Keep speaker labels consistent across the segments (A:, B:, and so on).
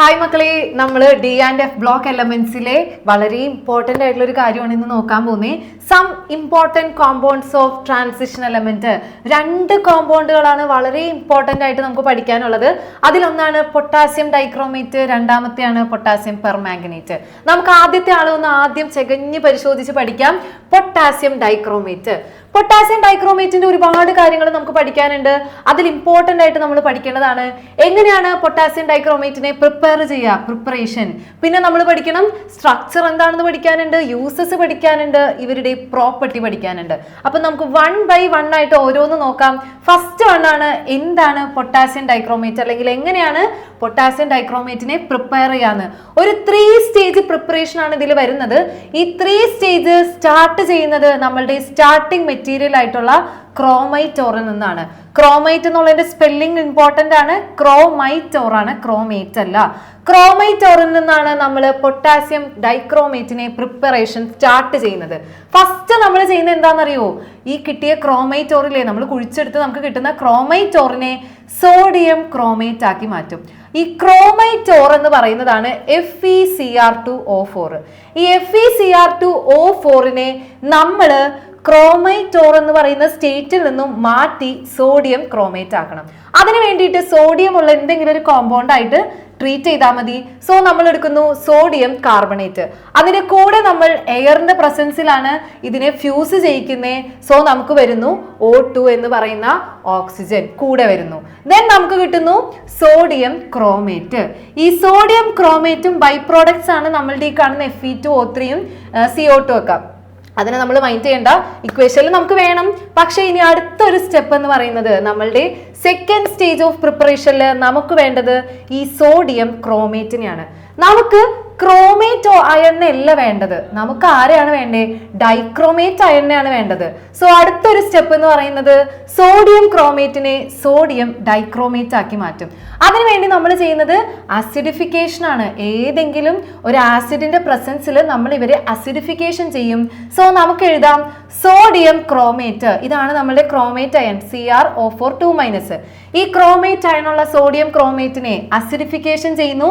A: Hi മക്കളെ. നമ്മൾ D and F block എലമെന്റ്സിലെ വളരെ ഇമ്പോർട്ടന്റ് ആയിട്ടുള്ള ഒരു കാര്യമാണ് ഇന്ന് നോക്കാൻ പോകുന്നത് some important compounds of transition element രണ്ട് കോമ്പൗണ്ടുകളാണ് വളരെ ഇമ്പോർട്ടന്റ് ആയിട്ട് നമുക്ക് പഠിക്കാനുള്ളത്. അതിലൊന്നാണ് പൊട്ടാസ്യം ഡൈക്രോമേറ്റ് രണ്ടാമത്തെയാണ് പൊട്ടാസ്യം പെർമാംഗനേറ്റ് നമുക്ക് ആദ്യത്തെ ആളൊന്ന് ആദ്യം ചെകഞ്ഞ് പരിശോധിച്ച് പഠിക്കാം. പൊട്ടാസ്യം ഡൈക്രോമേറ്റ് പൊട്ടാസ്യം ഡൈക്രോമേറ്റിന്റെ ഒരുപാട് കാര്യങ്ങൾ നമുക്ക് പഠിക്കാനുണ്ട്. അതിൽ ഇമ്പോർട്ടന്റ് ആയിട്ട് നമ്മൾ പഠിക്കേണ്ടതാണ്. എങ്ങനെയാണ് പൊട്ടാസ്യം ഡൈക്രോമേറ്റിനെ പ്രിപ്പയർ ചെയ്യുക? പ്രിപ്പറേഷൻ പിന്നെ നമ്മൾ പഠിക്കണം സ്ട്രക്ചർ എന്താണെന്ന് പഠിക്കാനുണ്ട് യൂസസ് പഠിക്കാനുണ്ട് ഇവരുടെ പ്രോപ്പർട്ടി പഠിക്കാനുണ്ട്. അപ്പൊ നമുക്ക് വൺ ബൈ വൺ ആയിട്ട് ഓരോന്ന് നോക്കാം. ഫസ്റ്റ് വൺ ആണ് എന്താണ് പൊട്ടാസ്യം ഡൈക്രോമേറ്റ് അല്ലെങ്കിൽ എങ്ങനെയാണ് പൊട്ടാസ്യം ഡൈക്രോമേറ്റിനെ പ്രിപ്പയർ ചെയ്യാന്ന്. ഒരു ത്രീ സ്റ്റേജ് പ്രിപ്പറേഷൻ ആണ് ഇതിൽ വരുന്നത്. ഈ ത്രീ സ്റ്റേജ് സ്റ്റാർട്ട് ചെയ്യുന്നത് നമ്മളുടെ സ്റ്റാർട്ടിംഗ് മെറ്റീരിയൽ ആയിട്ടുള്ള ക്രോമൈറ്റ് ഓറിൽ നിന്നാണ്. ക്രോമൈറ്റ് എന്നുള്ളതിന്റെ സ്പെല്ലിംഗ് ഇമ്പോർട്ടന്റ് ആണ്. ക്രോമൈറ്റ് ഓറാണ് ക്രോമേറ്റ് അല്ല. ക്രോമൈറ്റ് ഓറിൽ നിന്നാണ് നമ്മൾ പൊട്ടാസ്യം ഡൈക്രോമേറ്റിനെ പ്രിപ്പറേഷൻ സ്റ്റാർട്ട് ചെയ്യുന്നത്. ഫസ്റ്റ് നമ്മൾ ചെയ്യുന്നത് എന്താണെന്നറിയോ? ഈ കിട്ടിയ ക്രോമൈറ്റ് ഓറിലെ നമ്മൾ കുഴിച്ചെടുത്ത് നമുക്ക് കിട്ടുന്ന ക്രോമൈറ്റ് ഓറിനെ സോഡിയം ക്രോമേറ്റ് ആക്കി മാറ്റും. ഈ ക്രോമൈറ്റ് ഓർ എന്ന് പറയുന്നതാണ് F E C R two O four ഈ F E C R two O ഫോറിനെ നമ്മൾ ക്രോമൈറ്റ് ഓർ എന്ന് പറയുന്ന സ്റ്റേറ്റിൽ നിന്നും മാറ്റി സോഡിയം ക്രോമേറ്റ് ആക്കണം. അതിന് വേണ്ടിയിട്ട് സോഡിയം ഉള്ള എന്തെങ്കിലും ഒരു കോമ്പൗണ്ട് ആയിട്ട് ട്രീറ്റ് ചെയ്താൽ മതി. സോ നമ്മൾ എടുക്കുന്നു സോഡിയം കാർബണേറ്റ് അതിന് കൂടെ നമ്മൾ എയറിന്റെ പ്രസൻസിലാണ് ഇതിനെ ഫ്യൂസ് ചെയ്യിക്കുന്നേ. സോ നമുക്ക് വരുന്നു ഓ ടു എന്ന് പറയുന്ന ഓക്സിജൻ കൂടെ വരുന്നു. ദെൻ നമുക്ക് കിട്ടുന്നു സോഡിയം ക്രോമേറ്റ് ഈ സോഡിയം ക്രോമേറ്റും ബൈ പ്രോഡക്ട്സ് ആണ് നമ്മളുടെ ഈ കാണുന്ന എഫ് ഇ ടു ഒ ത്രീയും സി ഒ ടു ഒക്കെ. അതിനെ നമ്മൾ മൈൻഡ് ചെയ്യേണ്ട ഇക്വേഷനിൽ നമുക്ക് വേണം. പക്ഷേ ഇനി അടുത്തൊരു സ്റ്റെപ്പ് എന്ന് പറയുന്നത് നമ്മളുടെ സെക്കൻഡ് സ്റ്റേജ് ഓഫ് പ്രിപ്പറേഷനിൽ നമുക്ക് വേണ്ടത് ഈ സോഡിയം ക്രോമേറ്റിനെയാണ് നമുക്ക് ക്രോമേറ്റ് അയണ്ണയല്ല വേണ്ടത്. നമുക്ക് ആരെയാണ് വേണ്ടേ? ഡൈക്രോമേറ്റ് അയണ്ണയാണ് വേണ്ടത്. സോ അടുത്തൊരു സ്റ്റെപ്പ് എന്ന് പറയുന്നത് സോഡിയം ക്രോമേറ്റിനെ സോഡിയം ഡൈക്രോമേറ്റ് ആക്കി മാറ്റും. അതിനുവേണ്ടി നമ്മൾ ചെയ്യുന്നത് അസിഡിഫിക്കേഷൻ ആണ്. ഏതെങ്കിലും ഒരു ആസിഡിന്റെ പ്രസൻസിൽ നമ്മൾ ഇവരെ അസിഡിഫിക്കേഷൻ ചെയ്യും. സോ നമുക്ക് എഴുതാം സോഡിയം ക്രോമേറ്റ് ഇതാണ് നമ്മുടെ chromate ion C R O four two minus ഈ ക്രോമേറ്റ് അയണുള്ള സോഡിയം ക്രോമേറ്റിനെ അസിഡിഫിക്കേഷൻ ചെയ്യുന്നു.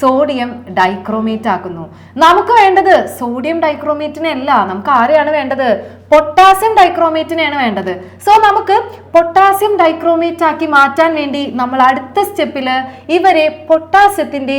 A: സോഡിയം ഡൈക്രോമേറ്റ് ആക്കുന്നു. നമുക്ക് വേണ്ടത് സോഡിയം ഡൈക്രോമേറ്റിനെ അല്ല നമുക്ക് ആരെയാണ് വേണ്ടത്? പൊട്ടാസ്യം ഡൈക്രോമേറ്റിനെയാണ് വേണ്ടത്. സോ നമുക്ക് പൊട്ടാസ്യം ഡൈക്രോമേറ്റ് ആക്കി മാറ്റാൻ വേണ്ടി നമ്മൾ അടുത്ത സ്റ്റെപ്പിൽ ഇവരെ പൊട്ടാസ്യത്തിന്റെ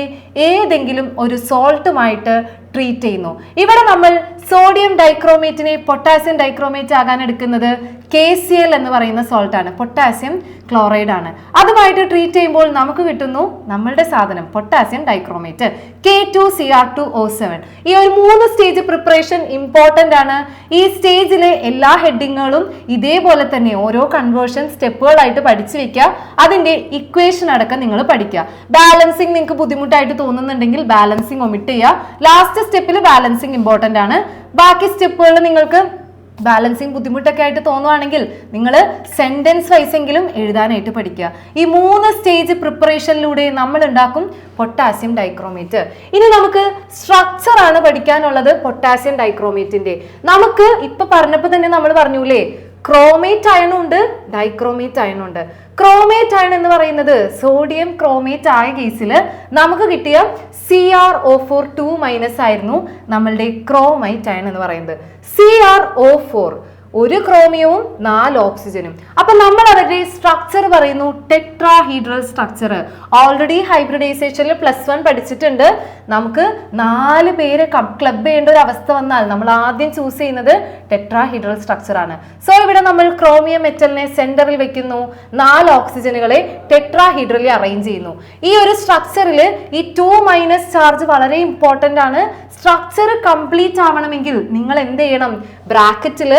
A: ഏതെങ്കിലും ഒരു സോൾട്ടുമായിട്ട് ട്രീറ്റ് ചെയ്യുന്നു. ഇവിടെ നമ്മൾ സോഡിയം ഡൈക്രോമേറ്റിനെ പൊട്ടാസ്യം ഡൈക്രോമേറ്റ് ആകാൻ എടുക്കുന്നത് കെ സി എൽ എന്ന് പറയുന്ന സോൾട്ട് ആണ്. പൊട്ടാസ്യം ക്ലോറൈഡ് ആണ്. അതുമായിട്ട് ട്രീറ്റ് ചെയ്യുമ്പോൾ നമുക്ക് കിട്ടുന്നു നമ്മളുടെ സാധനം potassium dichromate K two C R two O seven ഈ ഒരു മൂന്ന് സ്റ്റേജ് പ്രിപ്പറേഷൻ ഇമ്പോർട്ടന്റ് ആണ്. ഈ സ്റ്റേജിലെ എല്ലാ ഹെഡിങ്ങുകളും ഇതേപോലെ തന്നെ ഓരോ കൺവേർഷൻ സ്റ്റെപ്പുകളായിട്ട് പഠിച്ചു വെക്കുക. അതിന്റെ ഇക്വേഷൻ അടക്കം നിങ്ങൾ പഠിക്കുക. ബാലൻസിങ് നിങ്ങൾക്ക് ബുദ്ധിമുട്ടായിട്ട് തോന്നുന്നുണ്ടെങ്കിൽ ബാലൻസിങ് ഒമിറ്റ് ചെയ്യുക. ലാസ്റ്റ് സ്റ്റെപ്പിൽ ബാലൻസിങ് ഇമ്പോർട്ടന്റ് ആണ്. ബാക്കി സ്റ്റെപ്പുകൾ നിങ്ങൾക്ക് ബാലൻസിങ് ബുദ്ധിമുട്ടൊക്കെ ആയിട്ട് തോന്നുവാണെങ്കിൽ നിങ്ങൾ സെന്റൻസ് വൈസ് എങ്കിലും എഴുതാനായിട്ട് പഠിക്കുക. ഈ മൂന്ന് സ്റ്റേജ് പ്രിപ്പറേഷനിലൂടെ നമ്മൾ ഉണ്ടാക്കും പൊട്ടാസ്യം ഡൈക്രോമേറ്റ് ഇനി നമുക്ക് സ്ട്രക്ചർ ആണ് പഠിക്കാനുള്ളത് പൊട്ടാസ്യം ഡൈക്രോമേറ്റിന്റെ നമുക്ക് ഇപ്പൊ പറഞ്ഞപ്പോൾ തന്നെ നമ്മൾ പറഞ്ഞൂലേ ക്രോമേറ്റ് അയണുണ്ട് ഡൈക്രോമേറ്റ് അയണും ഉണ്ട്. ക്രോമേറ്റ് അയൺ എന്ന് പറയുന്നത് സോഡിയം ക്രോമേറ്റ് ആയ കേസിൽ നമുക്ക് കിട്ടിയ C R O four two minus ആയിരുന്നു നമ്മളുടെ ക്രോമൈറ്റ് അയൺ എന്ന് പറയുന്നത്. സി ആർ ഒ ഫോർ ഒരു ക്രോമിയവും നാല് ഓക്സിജനും. അപ്പൊ നമ്മൾ അവരുടെ സ്ട്രക്ചർ പറയുന്നു ടെട്രാഹീഡ്രൽ സ്ട്രക്ചർ ഓൾറെഡി ഹൈബ്രിഡൈസേഷനിൽ പ്ലസ് വൺ പഠിച്ചിട്ടുണ്ട്. നമുക്ക് നാല് പേര് ക്ലബ് ചെയ്യേണ്ട ഒരു അവസ്ഥ വന്നാൽ നമ്മൾ ആദ്യം ചൂസ് ചെയ്യുന്നത് ടെട്രാഹീഡ്രൽ സ്ട്രക്ചർ ആണ്. സോ ഇവിടെ നമ്മൾ ക്രോമിയം മെറ്റലിനെ സെന്ററിൽ വെക്കുന്നു. നാല് ഓക്സിജനുകളെ ടെട്രാഹീഡ്രലി അറേഞ്ച് ചെയ്യുന്നു. ഈ ഒരു സ്ട്രക്ചറിൽ ഈ ടു മൈനസ് ചാർജ് വളരെ ഇമ്പോർട്ടന്റ് ആണ്. സ്ട്രക്ചർ കംപ്ലീറ്റ് ആവണമെങ്കിൽ നിങ്ങൾ എന്ത് ചെയ്യണം? ബ്രാക്കറ്റിൽ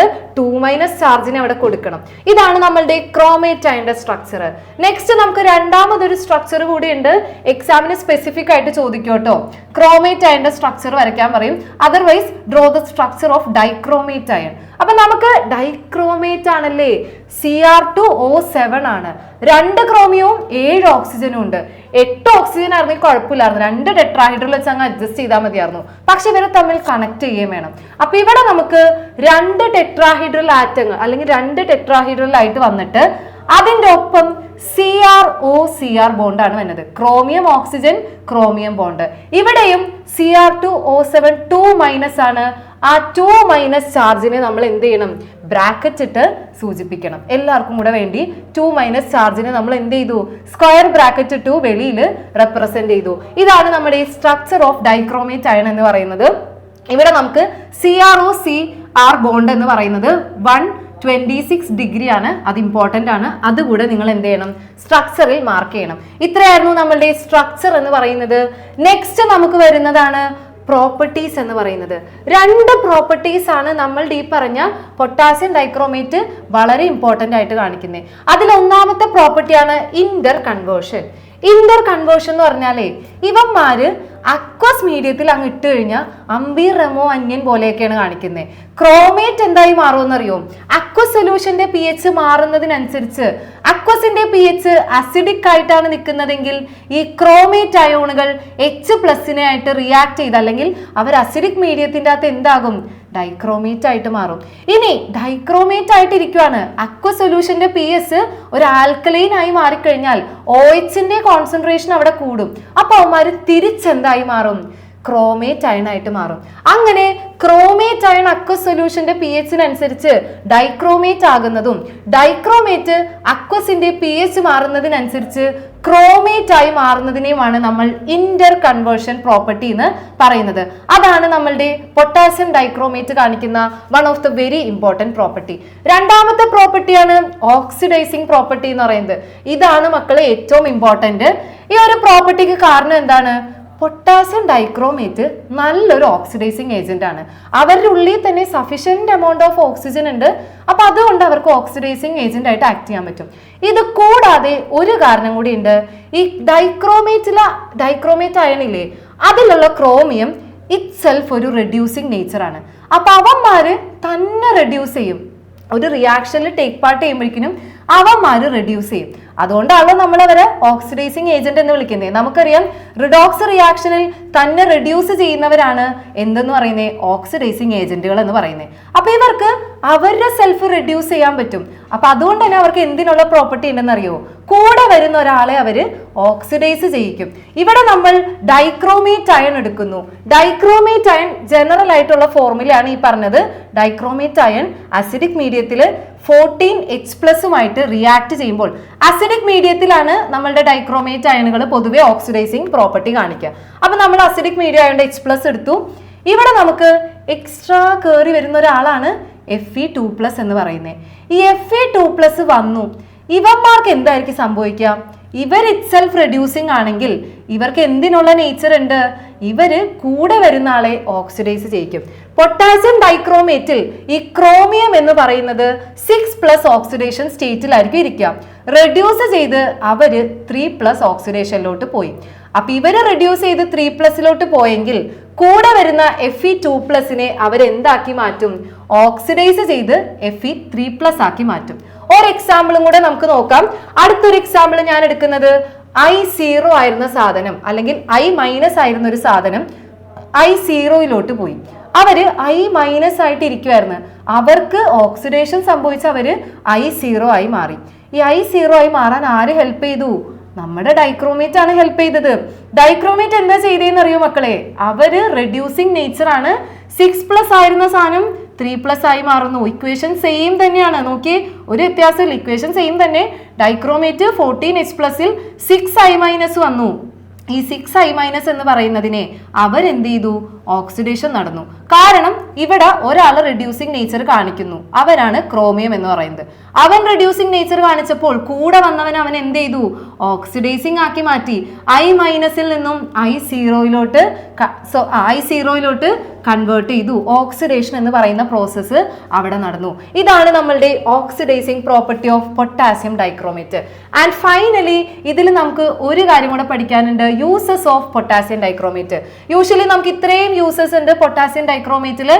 A: മൈനസ് ചാർജിനെ അവിടെ കൊടുക്കണം. ഇതാണ് നമ്മളുടെ ക്രോമേറ്റൈന്റെ സ്ട്രക്ചർ നെക്സ്റ്റ് നമുക്ക് രണ്ടാമതൊരു സ്ട്രക്ചർ കൂടി ഉണ്ട് എക്സാമിന് സ്പെസിഫിക് ആയിട്ട് ചോദിക്കും കേട്ടോ. ക്രോമേറ്റൈന്റെ സ്ട്രക്ചർ വരയ്ക്കാൻ പറയും. Otherwise draw the structure of dichromate ion അപ്പൊ നമുക്ക് ഡൈക്രോമേറ്റ് ആണല്ലേ? C R two O seven ആണ്. രണ്ട് ക്രോമിയവും ഏഴ് ഓക്സിജനും ഉണ്ട്. എട്ട് ഓക്സിജൻ ആയിരുന്നെങ്കിൽ കുഴപ്പമില്ലായിരുന്നു. രണ്ട് ടെട്രാഹൈഡ്രൽ വെച്ച് അങ്ങ് അഡ്ജസ്റ്റ് ചെയ്താൽ മതിയായിരുന്നു. പക്ഷെ ഇവരെ തമ്മിൽ കണക്ട് ചെയ്യുകയും വേണം. അപ്പൊ ഇവിടെ നമുക്ക് രണ്ട് ടെട്രാഹൈഡ്രൽ ആറ്റങ്ങൾ അല്ലെങ്കിൽ രണ്ട് ടെട്രാഹൈഡ്രൽ ആയിട്ട് വന്നിട്ട് അതിന്റെ ഒപ്പം C R O C R ബോണ്ടാണ് വരുന്നത് ക്രോമിയം ഓക്സിജൻ ക്രോമിയം ബോണ്ട് ഇവിടെയും C R two O seven two minus ആണ്. ആ ടു മൈനസ് ചാർജിനെ നമ്മൾ എന്ത് ചെയ്യണം? ബ്രാക്കറ്റ് ഇട്ട് സൂചിപ്പിക്കണം. എല്ലാവർക്കും കൂടെ വേണ്ടി ടു മൈനസ് ചാർജിനെ നമ്മൾ എന്ത് ചെയ്തു? സ്ക്വയർ ബ്രാക്കറ്റ് ഇട്ടു വെളിയിൽ റെപ്രസെന്റ് ചെയ്തു. ഇതാണ് നമ്മുടെ ഈ സ്ട്രക്ചർ ഓഫ് ഡൈക്രോമേറ്റ് അയൺ എന്ന് പറയുന്നത്. ഇവിടെ നമുക്ക് C R O C R bond എന്ന് പറയുന്നത് വൺ ട്വന്റി സിക്സ് ഡിഗ്രി ആണ്. അത് ഇമ്പോർട്ടന്റ് ആണ്. അതുകൂടെ നിങ്ങൾ എന്ത് ചെയ്യണം? സ്ട്രക്ചറിൽ മാർക്ക് ചെയ്യണം. ഇത്രയായിരുന്നു നമ്മളുടെ സ്ട്രക്ചർ എന്ന് പറയുന്നത്. നെക്സ്റ്റ് നമുക്ക് വരുന്നതാണ് പ്രോപ്പർട്ടീസ് എന്ന് പറയുന്നത്. രണ്ട് പ്രോപ്പർട്ടീസ് ആണ് നമ്മളുടെ ഈ പറഞ്ഞ പൊട്ടാസ്യം ഡൈക്രോമേറ്റ് വളരെ ഇമ്പോർട്ടന്റ് ആയിട്ട് കാണിക്കുന്നത്. അതിൽ ഒന്നാമത്തെ പ്രോപ്പർട്ടിയാണ് ഇന്റർ കൺവേർഷൻ ഇന്റർ കൺവേർഷൻ എന്ന് പറഞ്ഞാലേ ഇവന്മാര് അക്വസ് മീഡിയത്തിൽ അങ്ങ് ഇട്ട് കഴിഞ്ഞാൽ അമ്പീർ റെമോ അന്യൻ പോലെയൊക്കെയാണ് കാണിക്കുന്നത്. ക്രോമേറ്റ് എന്തായി മാറുമെന്നറിയോ? അക്വസ് സൊല്യൂഷന്റെ പി എച്ച് മാറുന്നതിനനുസരിച്ച് അക്വസിന്റെ പി എച്ച് അസിഡിക് ആയിട്ടാണ് നിൽക്കുന്നതെങ്കിൽ ഈ ക്രോമേറ്റ് അയോണുകൾ എച്ച് പ്ലസിനെ ആയിട്ട് റിയാക്ട് ചെയ്ത് അല്ലെങ്കിൽ അവർ അസിഡിക് മീഡിയത്തിന്റെ അകത്ത് എന്താകും? ഡൈക്രോമേറ്റ് ആയിട്ട് മാറും. ഇനി ഡൈക്രോമേറ്റ് ആയിട്ട് ഇരിക്കുവാണ്. അക്വ സൊല്യൂഷന്റെ പി എസ് ഒരു ആൽക്കലൈൻ ആയി മാറിക്കഴിഞ്ഞാൽ ഓ എച്ചിന്റെ കോൺസെൻട്രേഷൻ അവിടെ കൂടും. അപ്പൊ അവന്മാര് തിരിച്ചെന്തായി മാറും? ക്രോമേറ്റ് അയൺ ആയിട്ട് മാറും. അങ്ങനെ ക്രോമേറ്റ് അയൺ അക്വ സൊല്യൂഷന്റെ പി എച്ചിനനുസരിച്ച് ഡൈക്രോമേറ്റ് ആകുന്നതും ഡൈക്രോമേറ്റ് അക്വസിന്റെ പി എച്ച് മാറുന്നതിനനുസരിച്ച് ക്രോമേറ്റ് ആയി മാറുന്നതിനെയുമാണ് നമ്മൾ ഇന്റർ കൺവേർഷൻ പ്രോപ്പർട്ടി എന്ന് പറയുന്നത്. അതാണ് നമ്മളുടെ പൊട്ടാസ്യം ഡൈക്രോമേറ്റ് കാണിക്കുന്ന one of the very important property രണ്ടാമത്തെ പ്രോപ്പർട്ടിയാണ് ഓക്സിഡൈസിങ് പ്രോപ്പർട്ടി എന്ന് പറയുന്നത്. ഇതാണ് മക്കളെ ഏറ്റവും ഇമ്പോർട്ടന്റ് ഈ ഒരു പ്രോപ്പർട്ടിക്ക് കാരണം എന്താണ്? പൊട്ടാസ്യം ഡൈക്രോമേറ്റ് നല്ലൊരു ഓക്സിഡൈസിങ് ഏജന്റ് ആണ്. അവരുടെ ഉള്ളിൽ തന്നെ സഫീഷ്യന്റ് എമൗണ്ട് ഓഫ് ഓക്സിജൻ ഉണ്ട്. അപ്പൊ അതുകൊണ്ട് അവർക്ക് ഓക്സിഡൈസിങ് ഏജന്റ് ആയിട്ട് ആക്ട് ചെയ്യാൻ പറ്റും. ഇത് കൂടാതെ ഒരു കാരണം കൂടി ഉണ്ട്. ഈ ഡൈക്രോമേറ്റില ഡൈക്രോമേറ്റ് അയണില്ലേ അതിലുള്ള ക്രോമിയം ഇറ്റ് സെൽഫ് ഒരു റെഡ്യൂസിങ് നേച്ചർ ആണ്. അപ്പൊ അവന്മാര് തന്നെ റെഡ്യൂസ് ചെയ്യും. ഒരു റിയാക്ഷനിൽ ടേക്ക് പാർട്ട് ചെയ്യുമ്പോഴേക്കിനും അവന്മാര് റിഡ്യൂസ് ചെയ്യും. അതുകൊണ്ടാണല്ലോ നമ്മൾ അവരെ ഓക്സിഡൈസിങ് ഏജന്റ് എന്ന് വിളിക്കുന്നത് നമുക്കറിയാം റിഡോക്സ് റിയാക്ഷനിൽ തന്നെ റിഡ്യൂസ് ചെയ്യുന്നവരാണ് എന്തെന്ന് പറയുന്നത് ഓക്സിഡൈസിങ് ഏജന്റുകൾ എന്ന് പറയുന്നത് അപ്പൊ ഇവർക്ക് അവരുടെ സെൽഫ് റിഡ്യൂസ് ചെയ്യാൻ പറ്റും. അപ്പൊ അതുകൊണ്ട് തന്നെ അവർക്ക് എന്തിനുള്ള പ്രോപ്പർട്ടി ഉണ്ടെന്ന് അറിയോ കൂടെ വരുന്ന ഒരാളെ അവർ ഓക്സിഡൈസ് ചെയ്യിക്കും. ഇവിടെ നമ്മൾ ഡൈക്രോമേറ്റ് അയൺ എടുക്കുന്നു. ഡൈക്രോമേറ്റ് അയൺ ജനറൽ ആയിട്ടുള്ള ഫോർമുലയാണ് ഈ പറഞ്ഞത്. ഡൈക്രോമേറ്റ് അയൺ അസിഡിക് മീഡിയത്തിൽ ഫോർട്ടീൻ എച്ച് പ്ലസുമായിട്ട് റിയാക്ട് ചെയ്യുമ്പോൾ അസിഡിക് മീഡിയത്തിലാണ് നമ്മളുടെ ഡൈക്രോമേറ്റ് അയണുകൾ പൊതുവെ ഓക്സിഡൈസിങ് പ്രോപ്പർട്ടി കാണിക്കുക. അപ്പൊ നമ്മൾ അസിഡിക് മീഡിയ ആയതുകൊണ്ട് എച്ച് പ്ലസ് എടുത്തു. ഇവിടെ നമുക്ക് എക്സ്ട്രാ കയറി വരുന്ന ഒരാളാണ് എഫ് ഇ ടു പ്ലസ് എന്ന് പറയുന്നത് ഈ എഫ് ഇ ടു പ്ലസ് വന്നു. ഇവന്മാർക്ക് എന്തായിരിക്കും സംഭവിക്കുക? ഇവർ ഇറ്റ് സെൽഫ് റെഡ്യൂസിങ് ആണെങ്കിൽ ഇവർക്ക് എന്തിനുള്ള നേച്ചർ ഉണ്ട്? ഇവർ കൂടെ വരുന്ന ആളെ ഓക്സിഡൈസ് ചെയ്യിക്കും. പൊട്ടാസ്യം ഡൈക്രോമേറ്റിൽ ഈ ക്രോമിയം എന്ന് പറയുന്നത് സിക്സ് പ്ലസ് ഓക്സിഡേഷൻ സ്റ്റേറ്റിലായിരിക്കും ഇരിക്കുക. റെഡ്യൂസ് ചെയ്ത് അവർ ത്രീ പ്ലസ് ഓക്സിഡേഷനിലോട്ട് പോയി. അപ്പൊ ഇവർ റെഡ്യൂസ് ചെയ്ത് ത്രീ പ്ലസിലോട്ട് പോയെങ്കിൽ കൂടെ വരുന്ന എഫ് ഇ ടു പ്ലസിനെ അവരെന്താക്കി മാറ്റും? ഓക്സിഡൈസ് ചെയ്ത് എഫ് ഇ ത്രീ പ്ലസ് ആക്കി മാറ്റും. ഒരു എക്സാമ്പിളും കൂടെ നമുക്ക് നോക്കാം. അടുത്തൊരു എക്സാമ്പിൾ ഞാൻ എടുക്കുന്നത് ഐ സീറോ ആയിരുന്ന സാധനം അല്ലെങ്കിൽ ഐ മൈനസ് ആയിരുന്ന ഒരു സാധനം ഐ സീറോയിലോട്ട് പോയി. അവർ ഐ മൈനസ് ആയിട്ട് ഇരിക്കുമായിരുന്നു അവർക്ക് ഓക്സിഡേഷൻ സംഭവിച്ച അവർ ഐ സീറോ ആയി മാറി. ഈ ഐ സീറോ ആയി മാറാൻ ആര് ഹെൽപ്പ് ചെയ്തു? നമ്മുടെ ഡൈക്രോമേറ്റ് ആണ് ഹെൽപ്പ് ചെയ്തത്. ഡൈക്രോമേറ്റ് എന്താ ചെയ്തതെന്ന് അറിയോ മക്കളെ? അവർ റെഡ്യൂസിങ് നേച്ചർ ആണ്. സിക്സ് പ്ലസ് ആയിരുന്ന സാധനം ത്രീ പ്ലസ് ആയി മാറുന്നു. ഇക്വേഷൻ സെയിം തന്നെയാണ്. നോക്കി ഒരു വ്യത്യാസമില്ല ഇക്വേഷൻ സെയിം തന്നെ. ഡൈക്രോമേറ്റ് ഫോർട്ടീൻ എച്ച് പ്ലസിൽ സിക്സ് ഐ മൈനസ് വന്നു. ഈ സിക്സ് ഐ മൈനസ് എന്ന് പറയുന്നതിനെ അവർ എന്ത് ചെയ്തു? ഓക്സിഡേഷൻ നടന്നു. കാരണം ഇവിടെ ഒരാൾ റെഡ്യൂസിങ് നേച്ചർ കാണിക്കുന്നു. അവരാണ് ക്രോമിയം എന്ന് പറയുന്നത്. അവൻ റെഡ്യൂസിങ് നേച്ചർ കാണിച്ചപ്പോൾ കൂടെ വന്നവൻ അവൻ എന്ത് ചെയ്തു? ഓക്സിഡൈസിങ് ആക്കി മാറ്റി. ഐ മൈനസിൽ നിന്നും ഐ സീറോയിലോട്ട് ഐ സീറോയിലോട്ട് കൺവേർട്ട് ചെയ്തു. ഓക്സിഡേഷൻ എന്ന് പറയുന്ന പ്രോസസ്സ് അവിടെ നടന്നു. ഇതാണ് നമ്മളുടെ oxidising property of potassium dichromate and finally ഇതിൽ നമുക്ക് ഒരു കാര്യം കൂടെ പഠിക്കാനുണ്ട്. Uses of potassium dichromate usually നമുക്ക് ഇത്രയും യൂസസ് ഉണ്ട് പൊട്ടാസ്യം ഡൈക്രോമേറ്റിൽ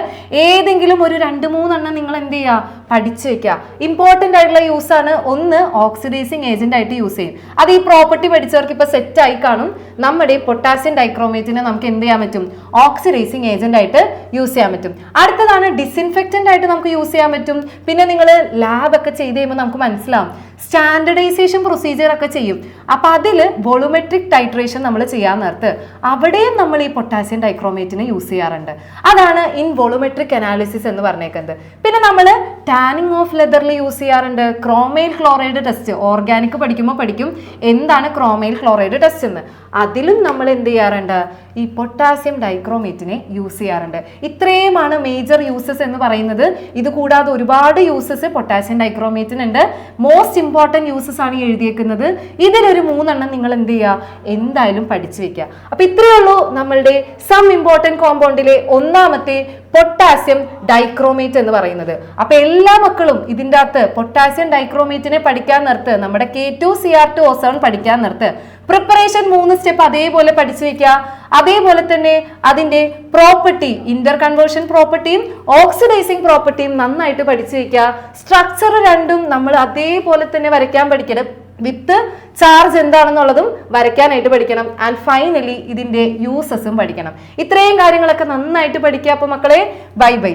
A: ഏതെങ്കിലും ഒരു രണ്ട് മൂന്നെണ്ണം നിങ്ങൾ എന്ത് ചെയ്യുക? പഠിച്ചു വെക്കുക. ഇമ്പോർട്ടന്റ് ആയിട്ടുള്ള യൂസാണ് ഒന്ന് ഓക്സിഡൈസിങ് ഏജന്റ് ആയിട്ട് യൂസ് ചെയ്യും അത് ഈ പ്രോപ്പർട്ടി പഠിച്ചവർക്ക് ഇപ്പോൾ സെറ്റ് ആയി കാണും. നമ്മുടെ പൊട്ടാസ്യം ഡൈക്രോമേറ്റിനെ നമുക്ക് എന്ത് ചെയ്യാൻ പറ്റും? ഓക്സിഡൈസിങ് ഏജന്റ് ആയിട്ട് യൂസ് ചെയ്യാൻ പറ്റും. അടുത്തതാണ് ഡിസിൻഫെക്റ്റന്റ് ആയിട്ട് നമുക്ക് യൂസ് ചെയ്യാൻ പറ്റും. പിന്നെ നിങ്ങൾ ലാബ് ഒക്കെ ചെയ്ത് കഴിയുമ്പോൾ നമുക്ക് മനസ്സിലാവും. സ്റ്റാൻഡർഡൈസേഷൻ പ്രൊസീജിയർ ഒക്കെ ചെയ്യും. അപ്പൊ അതിൽ വോളുമെട്രിക് ടൈട്രേഷൻ നമ്മൾ ചെയ്യാൻ നേരത്ത് അവിടെയും നമ്മൾ ഈ പൊട്ടാസ്യം ഡൈക്രോമേറ്റിനെ യൂസ് ചെയ്യാറുണ്ട്. അതാണ് ഇൻ വോളുമെട്രിക് അനാലിസിസ് എന്ന് പറഞ്ഞേക്കുന്നത്. നമ്മൾ ടാനിങ് ഓഫ് ലെതറിൽ യൂസ് ചെയ്യാറുണ്ട്. ക്രോമൈൽ ക്ലോറൈഡ് ടെസ്റ്റ് ഓർഗാനിക് പഠിക്കുമ്പോൾ പഠിക്കും എന്താണ് ക്രോമൈൽ ക്ലോറൈഡ് ടെസ്റ്റ് എന്ന്. അതിലും നമ്മൾ എന്ത് ചെയ്യാറുണ്ട്? ഈ പൊട്ടാസ്യം ഡൈക്രോമേറ്റിനെ യൂസ് ചെയ്യാറുണ്ട്. ഇത്രയുമാണ് മേജർ യൂസസ് എന്ന് പറയുന്നത്. ഇത് കൂടാതെ ഒരുപാട് യൂസസ് പൊട്ടാസ്യം ഡൈക്രോമേറ്റിനുണ്ട് മോസ്റ്റ് ഇമ്പോർട്ടന്റ് യൂസസ് ആണ് എഴുതിയേക്കുന്നത്. ഇതിലൊരു മൂന്നെണ്ണം നിങ്ങൾ എന്ത് ചെയ്യുക എന്തായാലും പഠിച്ചു വെക്കുക അപ്പോൾ ഇത്രയേ ഉള്ളൂ നമ്മളുടെ സം ഇമ്പോർട്ടന്റ് കോമ്പൗണ്ടിലെ ഒന്നാമത്തെ പൊട്ടാസ്യം ഡൈക്രോമേറ്റ് എന്ന് പറയുന്നത്. അപ്പൊ എല്ലാ മക്കളും ഇതിന്റെ അകത്ത് പൊട്ടാസ്യം ഡൈക്രോമേറ്റിനെ പഠിക്കാൻ നിർത്ത്. നമ്മുടെ K two C R two ozone പഠിക്കാൻ നിർത്ത്. പ്രിപ്പറേഷൻ മൂന്ന് സ്റ്റെപ്പ് അതേപോലെ പഠിച്ചു വെക്കുക അതേപോലെ തന്നെ അതിന്റെ പ്രോപ്പർട്ടി ഇന്റർ കൺവേർഷൻ പ്രോപ്പർട്ടിയും ഓക്സിഡൈസിങ് പ്രോപ്പർട്ടിയും നന്നായിട്ട് പഠിച്ചു വെക്കുക സ്ട്രക്ചർ രണ്ടും നമ്മൾ അതേപോലെ തന്നെ വരയ്ക്കാൻ പഠിക്കണം. വിത്ത് ചാർജ് എന്താണെന്നുള്ളതും വരയ്ക്കാനായിട്ട് പഠിക്കണം. ആൻഡ് ഫൈനലി ഇതിന്റെ യൂസസും പഠിക്കണം. ഇത്രയും കാര്യങ്ങളൊക്കെ നന്നായിട്ട് പഠിക്കുക അപ്പോൾ മക്കളെ. Bye bye